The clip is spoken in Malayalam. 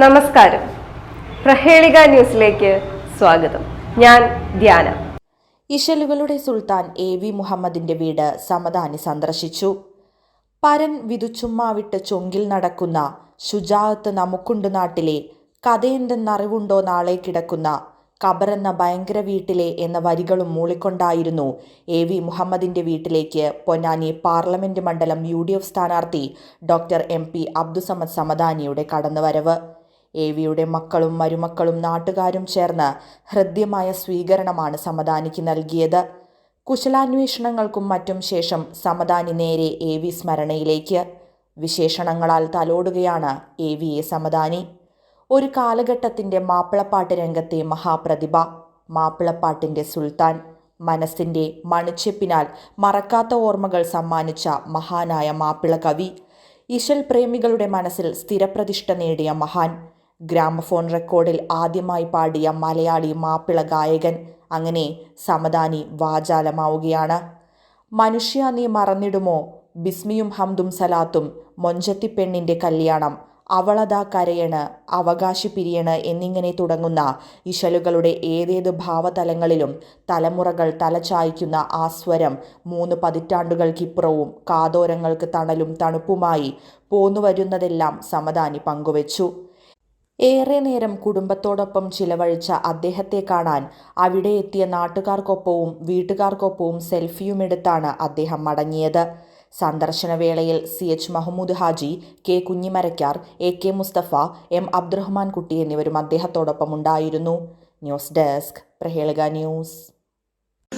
നമസ്കാരം. പ്രഹേളിക ന്യൂസിലേക്ക് സ്വാഗതം. ഞാൻ ധ്യാന. ഇശലുകളുടെ സുൽത്താൻ എ വി മുഹമ്മദിന്റെ വീട് സമദാനി സന്ദർശിച്ചു. പരൻ വിതുച്ചുമ്മാവിട്ട് ചൊങ്കിൽ നടക്കുന്ന ശുജാഅത്ത് നമുക്കുണ്ട് നാട്ടിലെ കഥയെന്തെന്നറിവുണ്ടോ നാളെ കിടക്കുന്ന കബറെന്ന ഭയങ്കര വീട്ടിലെ എന്ന വരികളും മൂളിക്കൊണ്ടായിരുന്നു എ വി മുഹമ്മദിന്റെ വീട്ടിലേക്ക് പൊന്നാനി പാർലമെന്റ് മണ്ഡലം യു ഡി എഫ് സ്ഥാനാർത്ഥി ഡോക്ടർ എം പി അബ്ദുസമദ് സമദാനിയുടെ കടന്നുവരവ്. എ വിയുടെ മക്കളും മരുമക്കളും നാട്ടുകാരും ചേർന്ന് ഹൃദ്യമായ സ്വീകരണമാണ് സമദാനിക്ക് നൽകിയത്. കുശലാന്വേഷണങ്ങൾക്കും മറ്റും ശേഷം സമദാനി നേരെ എ വി സ്മരണയിലേക്ക്. വിശേഷണങ്ങളാൽ തലോടുകയാണ് എ വിയെ സമദാനി. ഒരു കാലഘട്ടത്തിന്റെ മാപ്പിളപ്പാട്ട് രംഗത്തെ മഹാപ്രതിഭ മാപ്പിളപ്പാട്ടിന്റെ സുൽത്താൻ മനസ്സിന്റെ മണിച്ചെപ്പിനാൽ മറക്കാത്ത ഓർമ്മകൾ സമ്മാനിച്ച മഹാനായ മാപ്പിള കവി ഇശൽ പ്രേമികളുടെ മനസ്സിൽ സ്ഥിരപ്രതിഷ്ഠ നേടിയ മഹാൻ. ഗ്രാമഫോൺ റെക്കോർഡിൽ ആദ്യമായി പാടിയ മലയാളി മാപ്പിള ഗായകൻ. അങ്ങനെ സമദാനി വാചാലമാവുകയാണ്. മനുഷ്യ നീ മറന്നിടുമോ? ബിസ്മിയും ഹംദും സലാത്തും മൊഞ്ചത്തി പെണ്ണിന്റെ കല്യാണം. അവളതാ കരയണ് അവകാശി പിരിയണ് എന്നിങ്ങനെ തുടങ്ങുന്ന ഇശലുകളുടെ ഏതേത് ഭാവതലങ്ങളിലും തലമുറകൾ തലചായ്ക്കുന്ന ആ സ്വരം മൂന്ന് പതിറ്റാണ്ടുകൾക്കിപ്പുറവും കാതോരങ്ങൾക്ക് തണലും തണുപ്പുമായി പോന്നുവരുന്നതെല്ലാം സമദാനി പങ്കുവച്ചു. ഏറെ നേരം കുടുംബത്തോടൊപ്പം ചിലവഴിച്ച അദ്ദേഹത്തെ കാണാൻ അവിടെ എത്തിയ നാട്ടുകാർക്കൊപ്പവും വീട്ടുകാർക്കൊപ്പവും സെൽഫിയുമെടുത്താണ് അദ്ദേഹം മടങ്ങിയത്. സന്ദർശനവേളയിൽ C H Mahmood Haji K Kunhimarakkar A K Mustafa M Abdurahman Kutty എന്നിവരും അദ്ദേഹത്തോടൊപ്പം ഉണ്ടായിരുന്നു news desk Prahelika news.